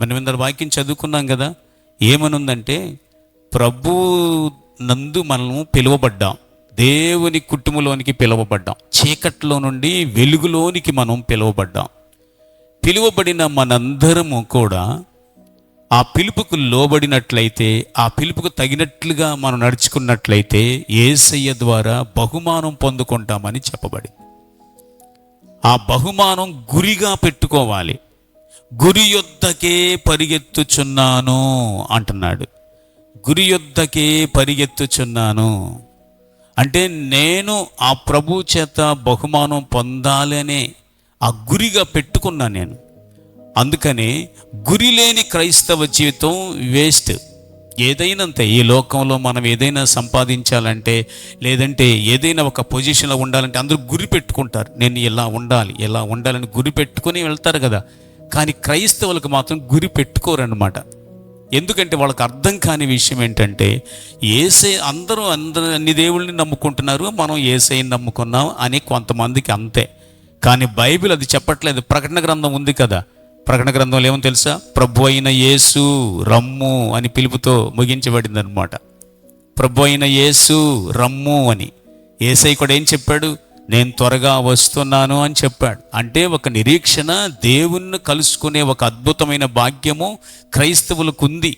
మనం ఇందరు వాక్యం చదువుకున్నాం కదా ఏమనుందంటే ప్రభు నందు మనము పిలువబడ్డాం. దేవుని కుటుంబంలోనికి పిలువబడ్డాం. చీకట్లో నుండి వెలుగులోనికి మనం పిలువబడ్డాం. పిలువబడిన మనందరము కూడా ఆ పిలుపుకు లోబడినట్లయితే ఆ పిలుపుకు తగినట్లుగా మనం నడుచుకున్నట్లయితే ఏసయ్య ద్వారా బహుమానం పొందుకుంటామని చెప్పబడింది. ఆ బహుమానం గురిగా పెట్టుకోవాలి. గురి యొద్దకే పరిగెత్తుచున్నాను అంటున్నాడు. గురి యొద్దకే పరిగెత్తుచున్నాను. అంటే నేను ఆ ప్రభు చేత బహుమానం పొందాలనే ఆ గురిగా పెట్టుకున్నా నేను. అందుకని గురి లేని క్రైస్తవ జీవితం వేస్ట్. ఏదైనా ఈ లోకంలో మనం ఏదైనా సంపాదించాలంటే లేదంటే ఏదైనా ఒక పొజిషన్లో ఉండాలంటే అందరూ గురి పెట్టుకుంటారు. నేను ఇలా ఉండాలి ఇలా ఉండాలని గురి పెట్టుకుని వెళ్తారు కదా. కానీ క్రైస్తవులకు మాత్రం గురి పెట్టుకోరన్నమాట. ఎందుకంటే వాళ్ళకి అర్థం కాని విషయం ఏంటంటే ఏసై అందరూ అందరూ అన్ని దేవుళ్ళని నమ్ముకుంటున్నారు మనం ఏసైని నమ్ముకున్నాం అని కొంతమందికి అంతే. కానీ బైబిల్ అది చెప్పట్లేదు. ప్రకటన గ్రంథం ఉంది కదా. ప్రకటన గ్రంథంలో ఏమో తెలుసా? ప్రభు అయిన యేసు రమ్ము అని పిలుపుతో ముగించబడింది అనమాట ప్రభు అయిన యేసు రమ్ము అని. ఏసై కూడా ఏం చెప్పాడు? నేను త్వరగా వస్తున్నాను అని చెప్పాడు. అంటే ఒక నిరీక్షణ దేవుణ్ణి కలుసుకునే ఒక అద్భుతమైన భాగ్యము క్రైస్తవులకు ఉంది.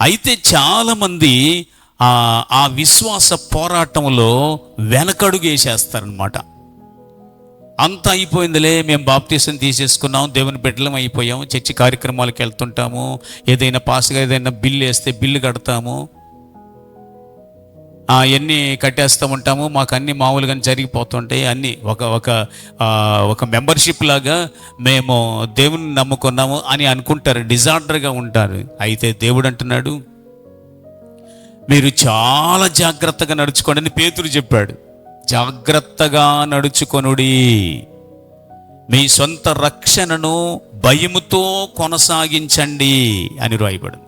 అయితే చాలామంది ఆ విశ్వాస పోరాటంలో వెనకడుగేసేస్తారనమాట అంత అయిపోయిందిలే మేము బాప్తీసం తీసేసుకున్నాం దేవుని బిడ్డలం అయిపోయాం చర్చి కార్యక్రమాలకు వెళ్తుంటాము ఏదైనా పాస్గా ఏదైనా బిల్లు వేస్తే బిల్లు కడతాము. అవన్నీ కట్టేస్తూ ఉంటాము మాకు అన్ని మామూలుగా జరిగిపోతుంటాయి అన్నీ ఒక ఒక ఒక మెంబర్షిప్ లాగా మేము దేవుని నమ్ముకున్నాము అని అనుకుంటారు డిజార్డర్గా ఉంటారు. అయితే దేవుడు అంటున్నాడు మీరు చాలా జాగ్రత్తగా నడుచుకోండి అని పేతురు చెప్పాడు. జాగ్రత్తగా నడుచుకొనుడి. మీ సొంత రక్షణను భయముతో కొనసాగించండి అని రాయబడింది.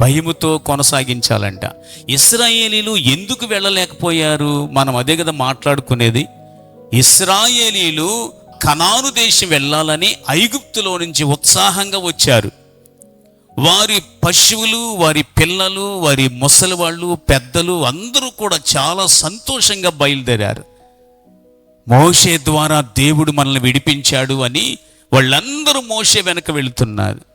భయముతో కొనసాగించాలంట. ఇస్రాయేలీలు ఎందుకు వెళ్ళలేకపోయారు? మనం అదే కదా మాట్లాడుకునేది. ఇస్రాయేలీలు కనాను దేశం వెళ్ళాలని ఐగుప్తులో నుంచి ఉత్సాహంగా వచ్చారు. వారి పశువులు వారి పిల్లలు వారి ముసలి వాళ్ళు పెద్దలు అందరూ కూడా చాలా సంతోషంగా బయలుదేరారు. మోషే ద్వారా దేవుడు మనల్ని విడిపించాడు అని వాళ్ళందరూ మోషే వెనక వెళుతున్నారు.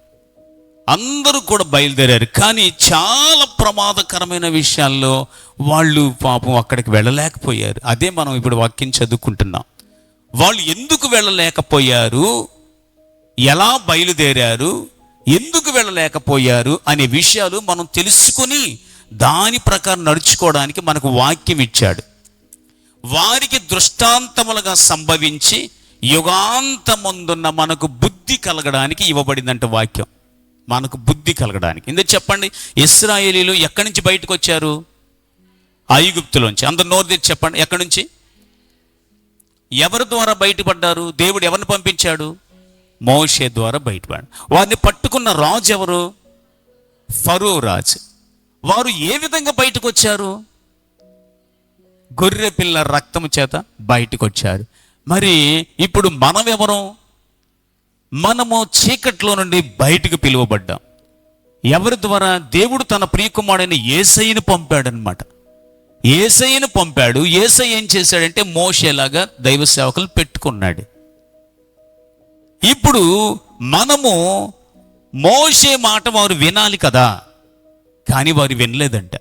అందరూ కూడా బయలుదేరారు. కానీ చాలా ప్రమాదకరమైన విషయాల్లో వాళ్ళు పాపం అక్కడికి వెళ్ళలేకపోయారు. అదే మనం ఇప్పుడు వాక్యం చదువుకుంటున్నాం. వాళ్ళు ఎందుకు వెళ్ళలేకపోయారు? ఎలా బయలుదేరారు? ఎందుకు వెళ్ళలేకపోయారు? అనే విషయాలు మనం తెలుసుకుని దాని ప్రకారం నడుచుకోవడానికి మనకు వాక్యం ఇచ్చాడు. వారికి దృష్టాంతములుగా సంభవించి యుగాంతముందున్న మనకు బుద్ధి కలగడానికి ఇవ్వబడిందంట వాక్యం. మనకు బుద్ధి కలగడానికి. ఎందుకు చెప్పండి? ఇస్రాయేలీలు ఎక్కడి నుంచి బయటకు వచ్చారు? ఐగుప్తులోంచి. అందరు నోరు చెప్పండి. ఎక్కడి నుంచి? ఎవరి ద్వారా బయటపడ్డారు? దేవుడు ఎవరిని పంపించాడు? మోషే ద్వారా బయటపడాడు వారిని పట్టుకున్న రాజు ఎవరు? ఫరో రాజు. వారు ఏ విధంగా బయటకు వచ్చారు? గొర్రె పిల్ల రక్తము చేత బయటకు వచ్చారు. మరి ఇప్పుడు మనం ఎవరం మనము చీకట్లో నుండి బయటకు పిలువబడ్డాం. ఎవరి ద్వారా? దేవుడు తన ప్రియకుమారుడైన ఏసైని పంపాడనమాట ఏసయ్యను పంపాడు. ఏసై ఏం చేశాడంటే మోసేలాగా దైవ సేవకులు పెట్టుకున్నాడు. ఇప్పుడు మనము మోషే మాట వారు వినాలి కదా? కానీ వారు వినలేదంట.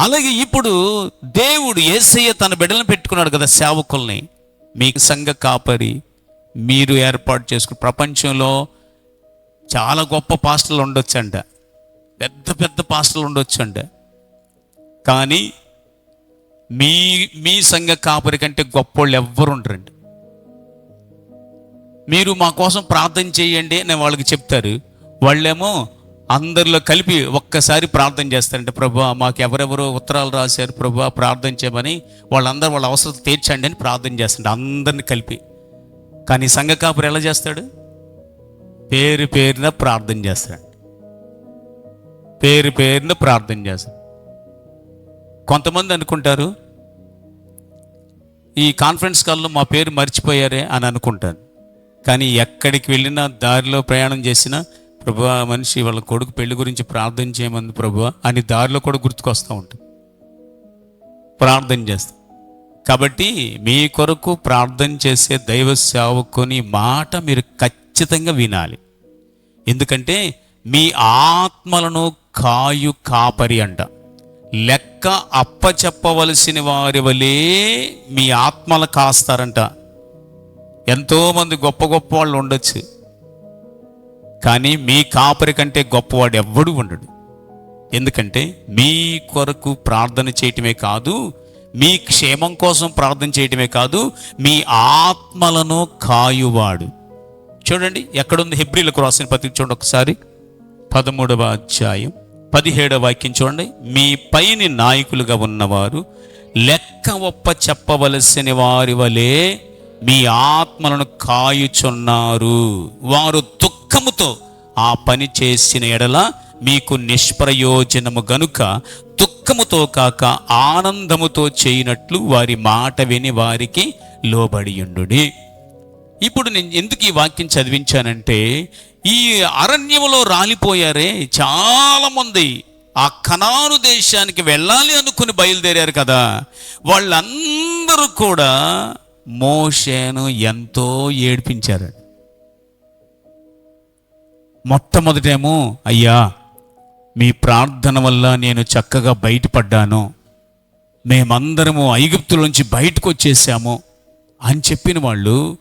అలాగే ఇప్పుడు దేవుడు ఏసయ్య తన బిడ్డలను పెట్టుకున్నాడు కదా సేవకుల్ని. మీకు సంఘ కాపరి మీరు ఏర్పాటు చేసుకుని ప్రపంచంలో చాలా గొప్ప పాస్టర్లు ఉండొచ్చంట. పెద్ద పెద్ద పాస్టర్లు ఉండొచ్చంట. కానీ మీ మీ సంఘ కాపరి కంటే గొప్పోళ్ళు ఎవ్వరు ఉండరండి మీరు మా కోసం ప్రార్థన చేయండి అని వాళ్ళకి చెప్తారు. వాళ్ళేమో అందరిలో కలిపి ఒక్కసారి ప్రార్థన చేస్తారంటే. ప్రభు మాకు ఎవరెవరో ఉత్తరాలు రాశారు. ప్రభు ప్రార్థన చేయమని వాళ్ళందరూ వాళ్ళ అవసరం తీర్చండి అని ప్రార్థన చేస్తుంటే అందరిని కలిపి. కానీ సంఘ కాపురు ఎలా చేస్తాడు? పేరు పేరున ప్రార్థన చేస్తాడు. పేరు పేరున ప్రార్థన చేస్తాడు. కొంతమంది అనుకుంటారు ఈ కాన్ఫరెన్స్ కాల్లో మా పేరు మర్చిపోయారే అని అనుకుంటాను కానీ ఎక్కడికి వెళ్ళినా దారిలో ప్రయాణం చేసినా ప్రభు మనిషి వాళ్ళ కొడుకు పెళ్ళి గురించి ప్రార్థన చేయమంది ప్రభు అని దారిలో కూడా గుర్తుకొస్తూ ఉంటుంది ప్రార్థన చేస్తాం కాబట్టి మీ కొరకు ప్రార్థన చేసే దైవ సేవకుని మాట మీరు ఖచ్చితంగా వినాలి. ఎందుకంటే మీ ఆత్మలను కాయు కాపరి అంట. లెక్క అప్పచెప్పవలసిన వారి వలే మీ ఆత్మలు కాస్తారంట. ఎంతోమంది గొప్ప గొప్ప వాళ్ళు ఉండొచ్చు. కానీ మీ కాపరి కంటే గొప్పవాడు ఎవ్వడు ఉండడు. ఎందుకంటే మీ కొరకు ప్రార్థన చేయటమే కాదు మీ క్షేమం కోసం ప్రార్థన చేయటమే కాదు మీ ఆత్మలను కాయువాడు. చూడండి ఎక్కడుంది హెబ్రిలకు రాసిన పత్రిక చూడండి ఒకసారి. పదమూడవ అధ్యాయం పదిహేడవ వాక్యం చూడండి. మీ పైని నాయకులుగా ఉన్నవారు లెక్క ఒప్ప చెప్పవలసిన వారి వలె మీ ఆత్మలను కాయుచున్నారు. వారు దుఃఖముతో ఆ పని చేసిన ఎడల మీకు నిష్ప్రయోజనము గనుక దుఃఖముతో కాక ఆనందముతో చేయనట్లు వారి మాట విని వారికి లోబడియుండు ఇప్పుడు నేను ఎందుకు ఈ వాక్యం చదివించానంటే ఈ అరణ్యములో రాలిపోయారే చాలా మంది ఆ కనాను దేశానికి వెళ్ళాలి అనుకుని బయలుదేరారు కదా. వాళ్ళందరూ కూడా మోషేను ఎంతో ఏడ్పించారు. మొట్టమొదటేమో అయ్యా మీ ప్రార్థన వల్ల నేను చక్కగా బయటపడ్డాను. మేమందరము ఐగుప్తులోంచి బయటకు వచ్చేసాము అని చెప్పిన వాళ్ళు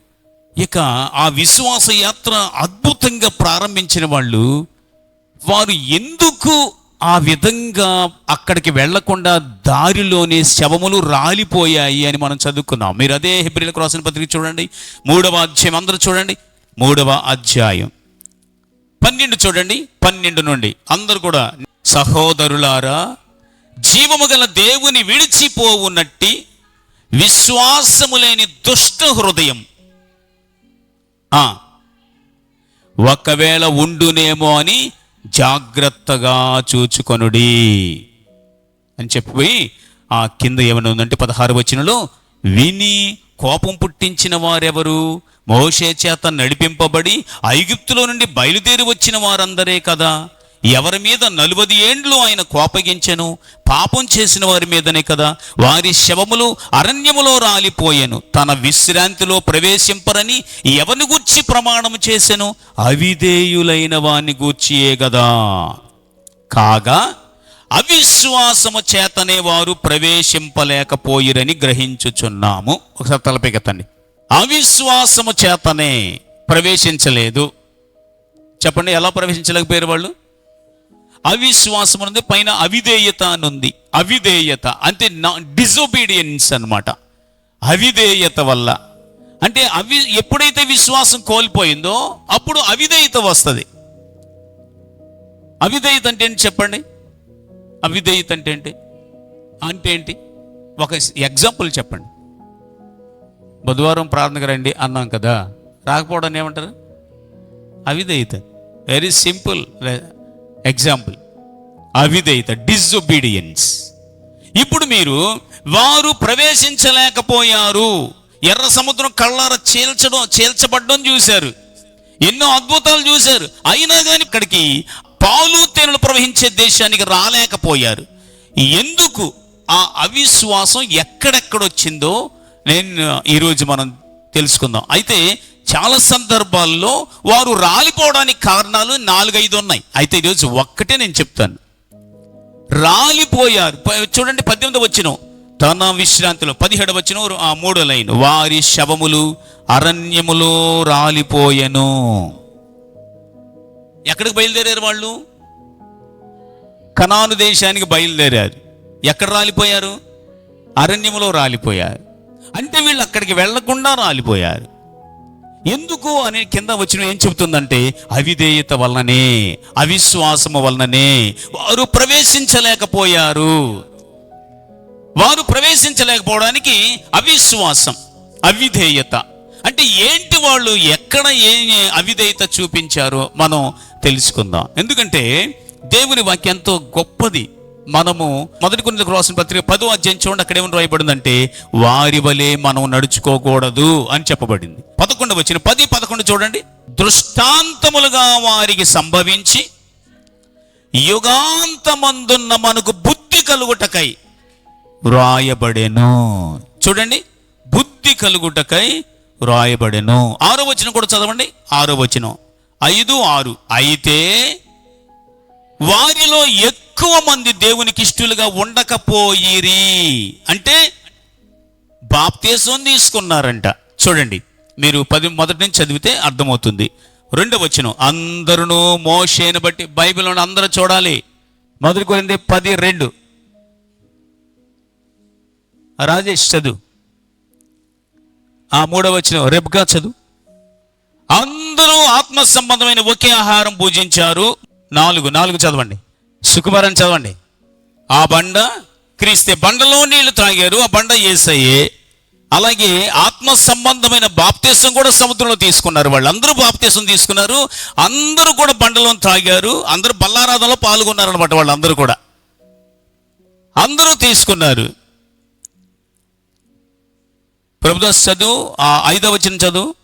ఇక ఆ విశ్వాస యాత్ర అద్భుతంగా ప్రారంభించిన వాళ్ళు వారు ఎందుకు ఆ విధంగా అక్కడికి వెళ్ళకుండా దారిలోనే శవములు రాలిపోయాయి అని మనం చదువుకున్నాం. మీరు అదే హిబ్రిల్ క్రాసిన పత్రిక చూడండి. మూడవ అధ్యాయం అందరూ చూడండి. మూడవ అధ్యాయం. పన్నెండు చూడండి పన్నెండు నుండి. అందరు కూడా సహోదరులారా జీవము గల దేవుని విడిచిపోవునట్టి విశ్వాసము లేని దుష్ట హృదయం. ఒకవేళ ఉండునేమో అని జాగ్రత్తగా చూచుకొనుడి. అని చెప్పిపోయి ఆ కింద ఏమైనా ఉందంటే పదహారు వచ్చినలో విని కోపం పుట్టించిన వారెవరు? మోషే చేత నడిపింపబడి ఐగుప్తులో నుండి బయలుదేరి వచ్చిన వారందరే కదా. ఎవరి మీద నలువది ఏండ్లు ఆయన కోపగించెను? పాపం చేసిన వారి మీదనే కదా. వారి శవములు అరణ్యములో రాలిపోయెను. తన విశ్రాంతిలో ప్రవేశింపరని ఎవరిని గూర్చి ప్రమాణం చేసెను? అవిధేయులైన వాని గూర్చియే కదా కాగా అవిశ్వాసము చేతనే వారు ప్రవేశింపలేకపోయిరని గ్రహించుచున్నాము. ఒకసారి తలపెగతండి అవిశ్వాసము చేతనే ప్రవేశించలేదు. చెప్పండి ఎలా ప్రవేశించలేకపోయారు వాళ్ళు? అవిశ్వాసం ఉంది పైన అవిధేయత అని ఉంది అవిధేయత అంటే నా డిజొబీడియన్స్ అన్నమాట. అవిధేయత వల్ల. అంటే అవి ఎప్పుడైతే విశ్వాసం కోల్పోయిందో అప్పుడు అవిధేయత వస్తుంది. అవిధేయత అంటే ఏంటి చెప్పండి? అవిధేయత అంటే ఏంటి? అంటే ఏంటి? ఒక ఎగ్జాంపుల్ చెప్పండి. బుధవారం ప్రార్థనకు రండి అన్నాం కదా రాకపోవడం ఏమంటారు? అవిధేయత. వెరీ సింపుల్ ఎగ్జాంపుల్ అవిధేయత డిజొబీడియన్స్ ఇప్పుడు మీరు వారు ప్రవేశించలేకపోయారు. ఎర్ర సముద్రం కళ్ళార చీల్చడం చీల్చబడ్డం చూశారు. ఎన్నో అద్భుతాలు చూశారు. అయినా కానీ ఇక్కడికి పాలు తేనెలు ప్రవహించే దేశానికి రాలేకపోయారు. ఎందుకు? ఆ అవిశ్వాసం ఎక్కడెక్కడొచ్చిందో నేను ఈరోజు మనం తెలుసుకుందాం. అయితే చాలా సందర్భాల్లో వారు రాలిపోవడానికి కారణాలు నాలుగైదు ఉన్నాయి. అయితే ఈరోజు ఒక్కటే నేను చెప్తాను. రాలిపోయారు. చూడండి పద్దెనిమిది వచ్చిన తన విశ్రాంతిలో పదిహేడు వచ్చిన ఆ మూడో లైన్. వారి శవములు అరణ్యములో రాలిపోయెను. ఎక్కడికి బయలుదేరారు వాళ్ళు? కనాను దేశానికి బయలుదేరారు. ఎక్కడ రాలిపోయారు? అరణ్యములో రాలిపోయారు. అంటే వీళ్ళు అక్కడికి వెళ్ళకుండా రాలిపోయారు. ఎందుకు అనే కింద వచ్చిన ఏం చెబుతుందంటే అవిధేయత వలననే అవిశ్వాసము వలననే వారు ప్రవేశించలేకపోయారు. వారు ప్రవేశించలేకపోవడానికి అవిశ్వాసం అవిధేయత. అంటే ఏంటి వాళ్ళు ఎక్కడ ఏ అవిధేయత చూపించారో మనం తెలుసుకుందాం. ఎందుకంటే దేవుని వాక్యం ఎంతో గొప్పది. మనము మొదటి కొన్ని రాసిన పత్రిక పదో అధ్యాయం చూడండి అక్కడ ఏమని రాయబడిందంటే వారి వలె మనం నడుచుకోకూడదు అని చెప్పబడింది. పదకొండు వచ్చిన పది పదకొండు చూడండి. దృష్టాంతములుగా వారికి సంభవించి యుగాంతమందున్న మనకు బుద్ధి కలుగుటకై వ్రాయబడెను చూడండి. బుద్ధి కలుగుటకై వ్రాయబడెను ఆరో వచనం కూడా చదవండి. ఆరో వచనం. ఐదు ఆరు. అయితే వారిలో ఎక్కువ మంది దేవునికి ఇష్టలుగా ఉండకపోయిరి. అంటే బాప్తీసం తీసుకున్నారంట. చూడండి మీరు పది మొదటి నుంచి చదివితే అర్థమవుతుంది. రెండవ వచనం అందరూ మోషేను బట్టి బైబిల్లోని అందరూ చూడాలి. మొదటి కొరింది పది రెండు రాజేష్ చదువు. ఆ మూడవ వచనం రెబ్గా చదువు. అందరూ ఆత్మ సంబంధమైన ఒకే ఆహారం పూజించారు. నాలుగు నాలుగు చదవండి. సుకుమారం చదవండి. ఆ బండ క్రీస్తే బండలో నీళ్ళు త్రాగారు ఆ బండ ఏసయ్యే. అలాగే ఆత్మ సంబంధమైన బాప్తీసం కూడా సముద్రంలో తీసుకున్నారు వాళ్ళందరూ బాప్తీసం తీసుకున్నారు. అందరూ కూడా బండలో త్రాగారు. అందరూ బల్లారాధనలో పాల్గొన్నారు అనమాట వాళ్ళందరూ కూడా. అందరూ తీసుకున్నారు. ప్రభుదాస్ చదువు ఆ ఐదవ వచ్చిన చదువు.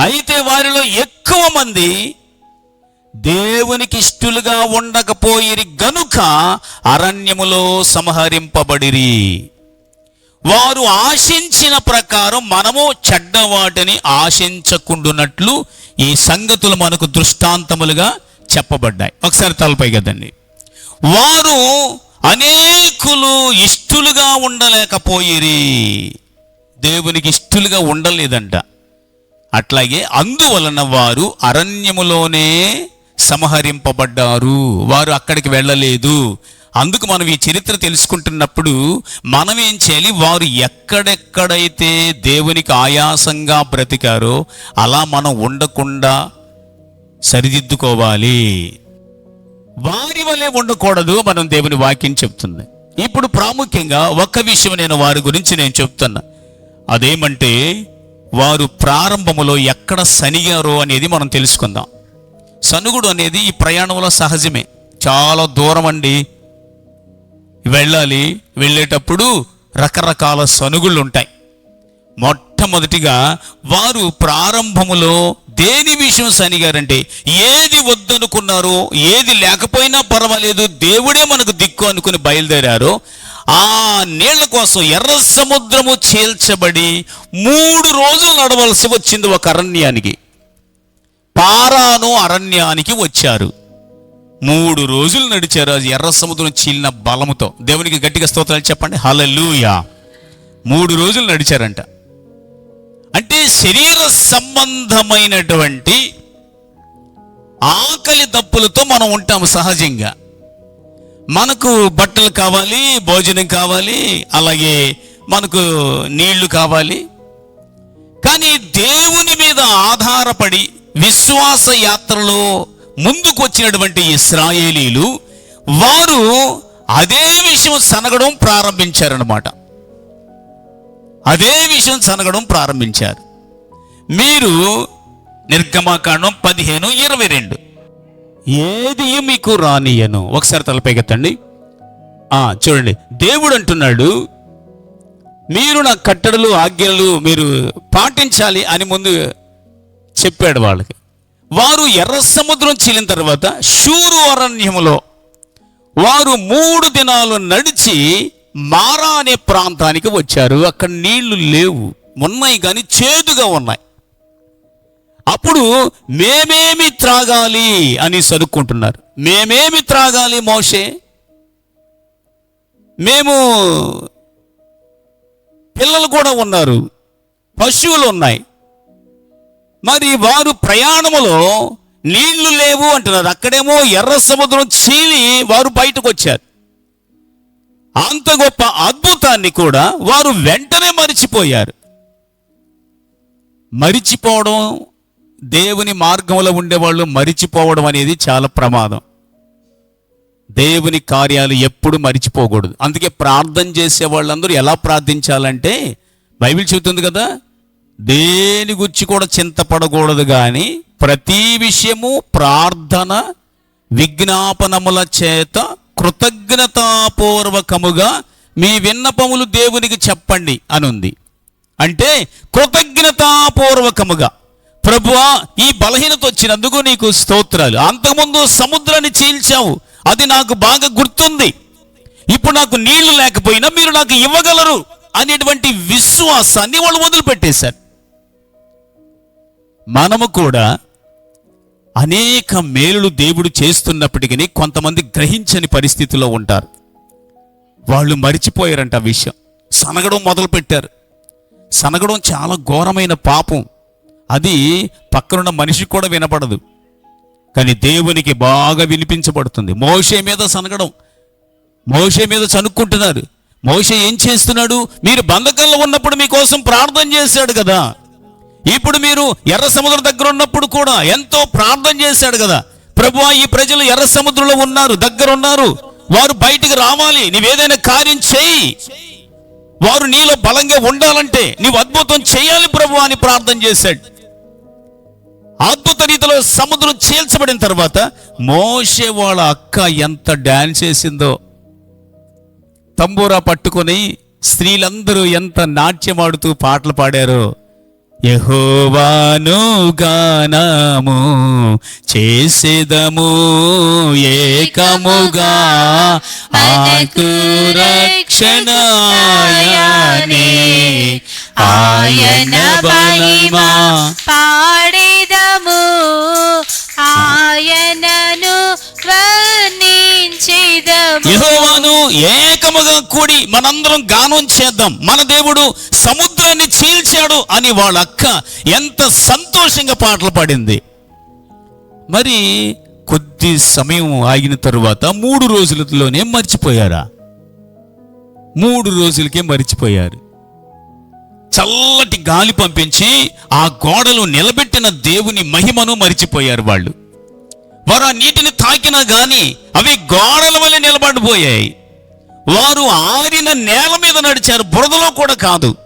అయితే వారిలో ఎక్కువ మంది దేవునికి ఇష్టలుగా ఉండకపోయిరి గనుక అరణ్యములో సంహరింపబడిరి. వారు ఆశించిన ప్రకారం మనము చెడ్డవాటిని ఆశించకుండునట్లు ఈ సంగతులు మనకు దృష్టాంతములుగా చెప్పబడ్డాయి. ఒకసారి తలపై కదండి. వారు అనేకులు ఇష్టలుగా ఉండలేకపోయిరి. దేవునికి ఇష్టలుగా ఉండలేదంట. అట్లాగే అందువలన వారు అరణ్యములోనే సంహరింపబడ్డారు. వారు అక్కడికి వెళ్ళలేదు. అందుకు మనం ఈ చరిత్ర తెలుసుకుంటున్నప్పుడు మనం ఏం చేయాలి? వారు ఎక్కడెక్కడైతే దేవునికి ఆయాసంగా బ్రతికారో అలా మనం ఉండకుండా సరిదిద్దుకోవాలి. వారి వలె ఉండకూడదు మనం దేవుని వాక్యం చెప్తుంది. ఇప్పుడు ప్రాముఖ్యంగా ఒక్క విషయం నేను వారి గురించి నేను చెప్తున్నా. అదేమంటే వారు ప్రారంభములో ఎక్కడ సనిగారో అనేది మనం తెలుసుకుందాం. సనుగుడు అనేది ఈ ప్రయాణంలో సహజమే. చాలా దూరం అండి వెళ్ళాలి. వెళ్ళేటప్పుడు రకరకాల సనుగుళ్ళు ఉంటాయి మొట్టమొదటిగా వారు ప్రారంభములో దేని విషయం సనిగారంటే ఏది వద్దనుకున్నారో ఏది లేకపోయినా పర్వాలేదు దేవుడే మనకు దిక్కు అనుకుని బయలుదేరారో ఆ నీళ్ళ కోసం ఎర్ర సముద్రము చీల్చబడి మూడు రోజులు నడవలసి వచ్చింది ఒక అరణ్యానికి. పారాను అరణ్యానికి వచ్చారు. మూడు రోజులు నడిచారు అది ఎర్ర సముద్రం చీలిన బలముతో. దేవునికి గట్టిగా స్తోత్రాలు చెప్పండి. హలలుయా మూడు రోజులు నడిచారంట. అంటే శరీర సంబంధమైనటువంటి ఆకలి దప్పులతో మనం ఉంటాము సహజంగా. మనకు బట్టలు కావాలి భోజనం కావాలి అలాగే మనకు నీళ్ళు కావాలి. కానీ దేవుని మీద ఆధారపడి విశ్వాస యాత్రలో ముందుకొచ్చినటువంటి ఇస్రాయేలీలు వారు అదే విషయం సనగడం ప్రారంభించారనమాట అదే విషయం సనగడం ప్రారంభించారు. మీరు నిర్గమాకాండం పదిహేను ఇరవై రెండు. ఏది మీకు రానియను? ఒకసారి తలపైకెత్తండి చూడండి. దేవుడు అంటున్నాడు మీరు నా కట్టడలు ఆజ్ఞలు మీరు పాటించాలి అని ముందు చెప్పాడు వాళ్ళకి. వారు ఎర్ర సముద్రం చీలిన తర్వాత షూరు అరణ్యములో వారు మూడు దినాలు నడిచి మారా అనే ప్రాంతానికి వచ్చారు. అక్కడ నీళ్ళు లేవు. ఉన్నాయి కానీ చేదుగా ఉన్నాయి. అప్పుడు మేమేమి త్రాగాలి అని సరుక్కుంటున్నారు మేమేమి త్రాగాలి మోషే? మేము పిల్లలు కూడా ఉన్నారు పశువులు ఉన్నాయి. మరి వారు ప్రయాణములో నీళ్ళు లేవు అంటున్నారు. అక్కడేమో ఎర్ర సముద్రం చీలి వారు బయటకు వచ్చారు అంత గొప్ప అద్భుతాన్ని కూడా వారు వెంటనే మరిచిపోయారు. మరిచిపోవడం దేవుని మార్గంలో ఉండేవాళ్ళు మరిచిపోవడం అనేది చాలా ప్రమాదం. దేవుని కార్యాలు ఎప్పుడు మరిచిపోకూడదు. అందుకే ప్రార్థన చేసే వాళ్ళందరూ ఎలా ప్రార్థించాలంటే బైబిల్ చెబుతుంది కదా దేని గురించి కూడా చింతపడకూడదు కానీ ప్రతి విషయము ప్రార్థన విజ్ఞాపనముల చేత కృతజ్ఞతాపూర్వకముగా మీ విన్నపములు దేవునికి చెప్పండి అనుంది. అంటే కృతజ్ఞతాపూర్వకముగా. ప్రభువా ఈ బలహీనత వచ్చినందుకు నీకు స్తోత్రాలు. అంతకుముందు సముద్రాన్ని చీల్చావు. అది నాకు బాగా గుర్తుంది. ఇప్పుడు నాకు నీళ్ళు లేకపోయినా మీరు నాకు ఇవ్వగలరు అనేటువంటి విశ్వాసాన్ని వాళ్ళు వదిలిపెట్టేశారు. మనము కూడా అనేక మేలులు దేవుడు చేస్తున్నప్పటికీ కొంతమంది గ్రహించని పరిస్థితిలో ఉంటారు. వాళ్ళు మరిచిపోయారంట ఆ విషయం. సనగడం మొదలుపెట్టారు. సనగడం చాలా ఘోరమైన పాపం. అది పక్కనున్న మనిషికి కూడా వినపడదు. కానీ దేవునికి బాగా వినిపించబడుతుంది. మోషే మీద సనగడం. మోషే మీద చనుక్కుంటున్నారు. మోషే ఏం చేస్తున్నాడు? మీరు బంధకంలో ఉన్నప్పుడు మీకోసం ప్రార్థన చేశాడు కదా. ఇప్పుడు మీరు ఎర్ర సముద్రం దగ్గర ఉన్నప్పుడు కూడా ఎంతో ప్రార్థన చేశాడు కదా. ప్రభు ఈ ప్రజలు ఎర్ర సముద్రంలో ఉన్నారు దగ్గర ఉన్నారు. వారు బయటికి రావాలి. నీవేదైనా కార్యం చేయి. వారు నీలో బలంగా ఉండాలంటే నీవు అద్భుతం చేయాలి ప్రభు అని ప్రార్థన చేశాడు. అద్భుత రీతిలో సముద్రం చీల్చబడిన తర్వాత మోషే వాళ్ళ అక్క ఎంత డాన్స్ చేసిందో. తంబూరా పట్టుకొని స్త్రీలందరూ ఎంత నాట్యమాడుతూ పాటలు పాడారో. యహోవాను గానము చేసేదము ఏకముగా. ఆకు రక్షణాయనే. ఆయన బలమా. పాడేదము యహోవాను ఏకముగా కూడి మనందరం గానం చేద్దాం. మన దేవుడు సముద్రాన్ని చీల్చాడు అని వాళ్ళ అక్క ఎంత సంతోషంగా పాటలు పాడింది. మరి కొద్ది సమయం ఆగిన తరువాత మూడు రోజులలోనే మర్చిపోయారా? మూడు రోజులకే మరిచిపోయారు. చల్లటి గాలి పంపించి ఆ గోడలు నిలబెట్టిన దేవుని మహిమను మరిచిపోయారు వాళ్ళు. వారు ఆ నీటిని తాకినా కానీ అవి గోడల వల్ల నిలబడిపోయాయి. వారు ఆరిన నేల మీద నడిచారు. బురదలో కూడా కాదు.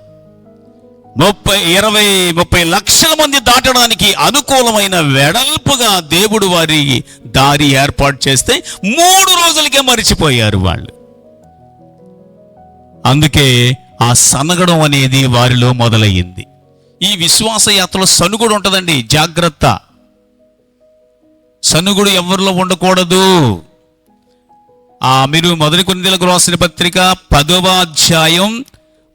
ముప్పై ఇరవై ముప్పై లక్షల మంది దాటడానికి అనుకూలమైన వెడల్పుగా దేవుడు వారి దారి ఏర్పాటు చేస్తే మూడు రోజులకే మరిచిపోయారు వాళ్ళు. అందుకే ఆ సనగడం అనేది వారిలో మొదలయ్యింది. ఈ విశ్వాస యాత్రలో సనుగుడు ఉంటుందండి. జాగ్రత్త. సనుగుడు ఎవరిలో ఉండకూడదు. ఆ మీరు మొదటి కొన్నిలకు రాసిన పత్రిక పదవ అధ్యాయం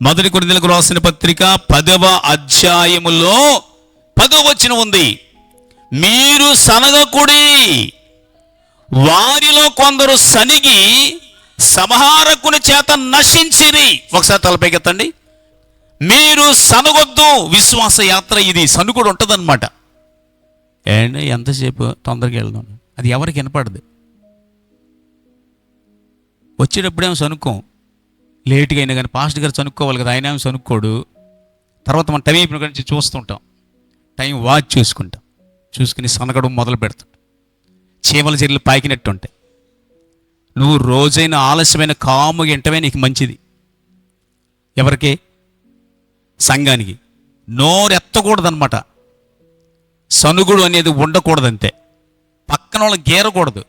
మొదటి కొన్నిలకు రాసిన పత్రిక పదవ అధ్యాయములో పదవ వచనం ఉంది. మీరు సనగకుడి వారిలో కొందరు సనిగి సంహారకుని చేత నశించిరి. ఒకసారి తలపైకెత్తండి మీరు సనగొద్దు. విశ్వాస యాత్ర ఇది. సనుగుడు ఉంటుందన్నమాట. అండ్ ఎంతసేపు తొందరగా వెళ్దాం. అది ఎవరికి వినపడదు. వచ్చేటప్పుడేమో సనుక్కోం. లేట్గా అయినా కానీ పాస్ట్ గారు చనుక్కోవాలి కదా ఆయన ఏమి చనుక్కోడు తర్వాత మనం టైం అయిపోయిన నుంచి చూస్తుంటాం. టైం వాచ్ చూసుకుంటాం. చూసుకుని సనగడం మొదలు పెడతాం. చీమల చర్యలు పాకినట్టు ఉంటాయి. నువ్వు రోజైన ఆలస్యమైన కాముగా ఎంటమే నీకు మంచిది. ఎవరికి? సంఘానికి. నోరెత్తకూడదన్నమాట. సనుగుడు అనేది ఉండకూడదంతే. పక్కన వాళ్ళు గీరకూడదు.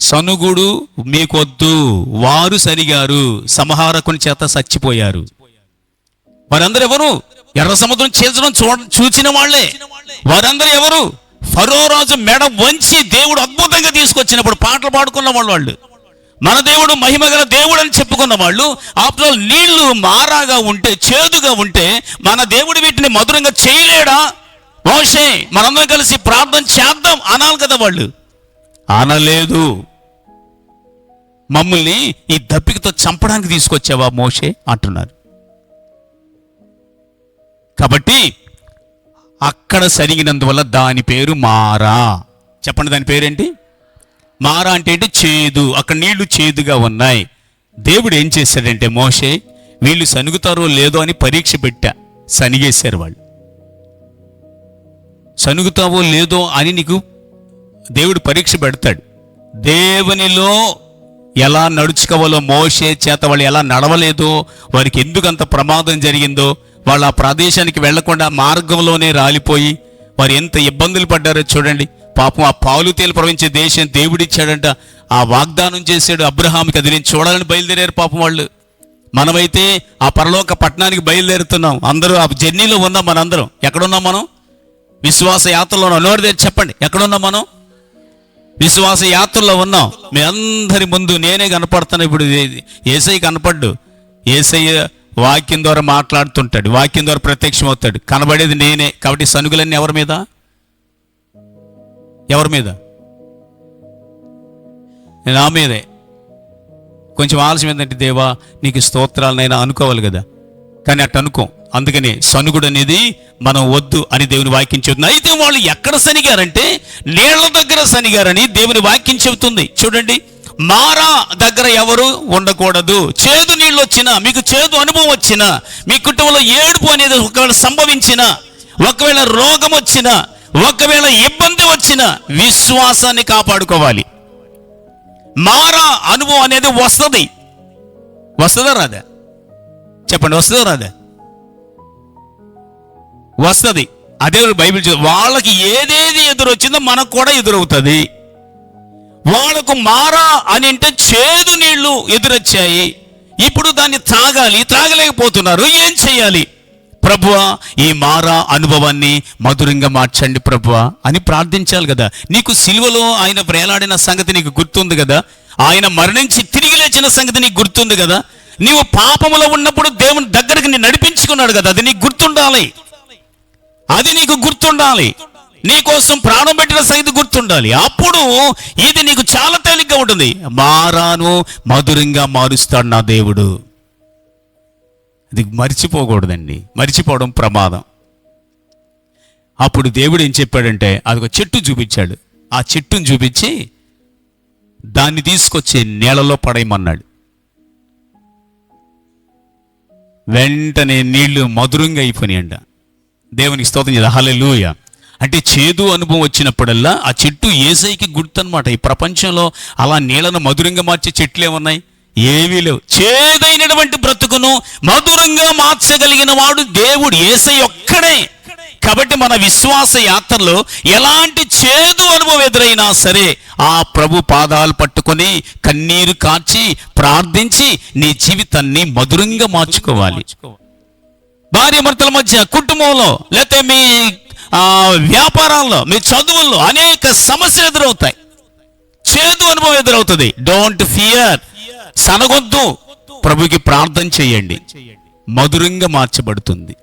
సనుగుడు మీకొద్దు వారు సరిగారు సంహారకుని చేత చచ్చిపోయారు. వారందరూ ఎవరు? ఎర్ర సముద్రం చేర్చడం చూడ చూచిన వాళ్ళే. వారందరూ ఎవరు? ఫరోరాజు మెడ వంచి దేవుడు అద్భుతంగా తీసుకొచ్చినప్పుడు పాటలు పాడుకున్న వాళ్ళు వాళ్ళు. మన దేవుడు మహిమగల దేవుడు అని చెప్పుకున్న వాళ్ళు ఆఫ్టర్ నీళ్ళు మారాగా ఉంటే చేదుగా ఉంటే మన దేవుడు వీటిని మధురంగా చేయలేడా? మోషే మనందరం కలిసి ప్రార్థన చేద్దాం అనాలి కదా వాళ్ళు. అనలేదు. మమ్మల్ని ఈ దప్పికతో చంపడానికి తీసుకొచ్చావా మోషే? అంటున్నారు. కాబట్టి అక్కడ సరిగినందువల్ల దాని పేరు మారా. చెప్పండి దాని పేరేంటి? మారా అంటే ఏంటి? చేదు. అక్కడ నీళ్ళు చేదుగా ఉన్నాయి. దేవుడు ఏం చేశాడంటే మోషే వీళ్ళు సనుగుతారో లేదో అని పరీక్ష పెట్టా. సనిగేశారు వాళ్ళు. సనుగుతావో లేదో అని నీకు దేవుడు పరీక్ష పెడతాడు. దేవునిలో ఎలా నడుచుకోవాలో మోసే చేత వాళ్ళు ఎలా నడవలేదో వారికి ఎందుకు అంత ప్రమాదం జరిగిందో వాళ్ళు ఆ ప్రదేశానికి వెళ్ళకుండా మార్గంలోనే రాలిపోయి వారు ఎంత ఇబ్బందులు పడ్డారో చూడండి. పాపం ఆ పాలు తేలు ప్రవహించే దేశం దేవుడిచ్చాడంట. ఆ వాగ్దానం చేశాడు అబ్రహాంకి అది నేను చూడాలని బయలుదేరారు పాపం వాళ్ళు. మనమైతే ఆ పరలోక పట్టణానికి బయలుదేరుతున్నాం. అందరూ ఆ జర్నీలో ఉన్నాం మనందరం. ఎక్కడున్నాం మనం? విశ్వాస యాత్రలో ఉన్నాం నోటి చెప్పండి. ఎక్కడున్నాం మనం? విశ్వాస యాత్రలో ఉన్నాం. మీ అందరి ముందు నేనే కనపడుతాను. ఇప్పుడు ఏ- ఏసై కనపడ్డు. ఏసయ్య వాక్యం ద్వారా మాట్లాడుతుంటాడు. వాక్యం ద్వారా ప్రత్యక్షం అవుతాడు కనబడేది నేనే. కాబట్టి సనుగులన్నీ ఎవరి మీద? ఎవరి మీద? నా మీదే. కొంచెం ఆలస్యం ఏంటంటే దేవా నీకు స్తోత్రాలనైనా అనుకోవాలి కదా. కానీ అట్ట అనుకోం. అందుకని సనుగుడు అనేది మనం వద్దు అని దేవుని వాక్యం చెబుతుంది. అయితే వాళ్ళు ఎక్కడ సనిగారంటే నీళ్ళ దగ్గర సనిగారని దేవుని వాక్యం చెబుతుంది. చూడండి మారా దగ్గర ఎవరు ఉండకూడదు. చేదు నీళ్ళు వచ్చినా మీకు చేదు అనుభవం వచ్చినా మీ కుటుంబంలో ఏడుపు అనేది ఒకవేళ సంభవించినా ఒకవేళ రోగం వచ్చినా ఒకవేళ ఇబ్బంది వచ్చినా విశ్వాసాన్ని కాపాడుకోవాలి. మారా అనుభవం అనేది వస్తుంది. వస్తుందా రాదా? చెప్పండి వస్తుందా రాదా? వస్తుంది. అదే బైబిల్ వాళ్ళకి ఏదేది ఎదురొచ్చిందో మనకు కూడా ఎదురవుతుంది. వాళ్ళకు మారా అని అంటే చేదు నీళ్ళు ఎదురొచ్చాయి. ఇప్పుడు దాన్ని త్రాగాలి. త్రాగలేకపోతున్నారు. ఏం చేయాలి? ప్రభువ ఈ మారా అనుభవాన్ని మధురంగా మార్చండి ప్రభువ అని ప్రార్థించాలి కదా. నీకు సిలువలో ఆయన వేలాడిన సంగతి నీకు గుర్తుంది కదా? ఆయన మరణించి తిరిగి లేచిన సంగతి నీకు గుర్తుంది కదా? నీవు పాపములో ఉన్నప్పుడు దేవుని దగ్గరికి నీ నడిపించుకున్నాడు కదా. అది నీకు గుర్తుండాలి. అది నీకు గుర్తుండాలి. నీ కోసం ప్రాణం పెట్టిన సంగతి గుర్తుండాలి. అప్పుడు ఇది నీకు చాలా తేలిగ్గా ఉంటుంది. మారాను మధురంగా మారుస్తాడు నా దేవుడు. ఇది మర్చిపోకూడదండి. మర్చిపోవడం ప్రమాదం. అప్పుడు దేవుడు ఏం చెప్పాడంటే అది ఒక చెట్టు చూపించాడు. ఆ చెట్టును చూపించి దాన్ని తీసుకొచ్చి నీళ్ళలో పడేయమన్నాడు. వెంటనే నీళ్ళు మధురంగా అయిపోయినాయంట. దేవునికి స్తోత్రం చేద్దాం. లూయ అంటే చేదు అనుభవం వచ్చినప్పుడల్లా ఆ చెట్టు ఏసైకి గుర్తు అనమాట ఈ ప్రపంచంలో అలా నీళ్ళను మధురంగా మార్చే చెట్లు ఏమున్నాయి? ఏవీ లేవు. చేదైనటువంటి బ్రతుకును మధురంగా మార్చగలిగిన వాడు దేవుడు. ఏసై ఒక్కడే. కాబట్టి మన విశ్వాస యాత్రలో ఎలాంటి చేదు అనుభవం ఎదురైనా సరే ఆ ప్రభు పాదాలు పట్టుకొని కన్నీరు కార్చి ప్రార్థించి నీ జీవితాన్ని మధురంగా మార్చుకోవాలి. భార్యమర్తల మధ్య కుటుంబంలో లేకపోతే మీ వ్యాపారాల్లో మీ చదువుల్లో అనేక సమస్యలు ఎదురవుతాయి. చేదు అనుభవం ఎదురవుతుంది. డోంట్ ఫియర్ సనగొద్దు. ప్రభుకి ప్రార్థన చేయండి. మధురంగా మార్చబడుతుంది.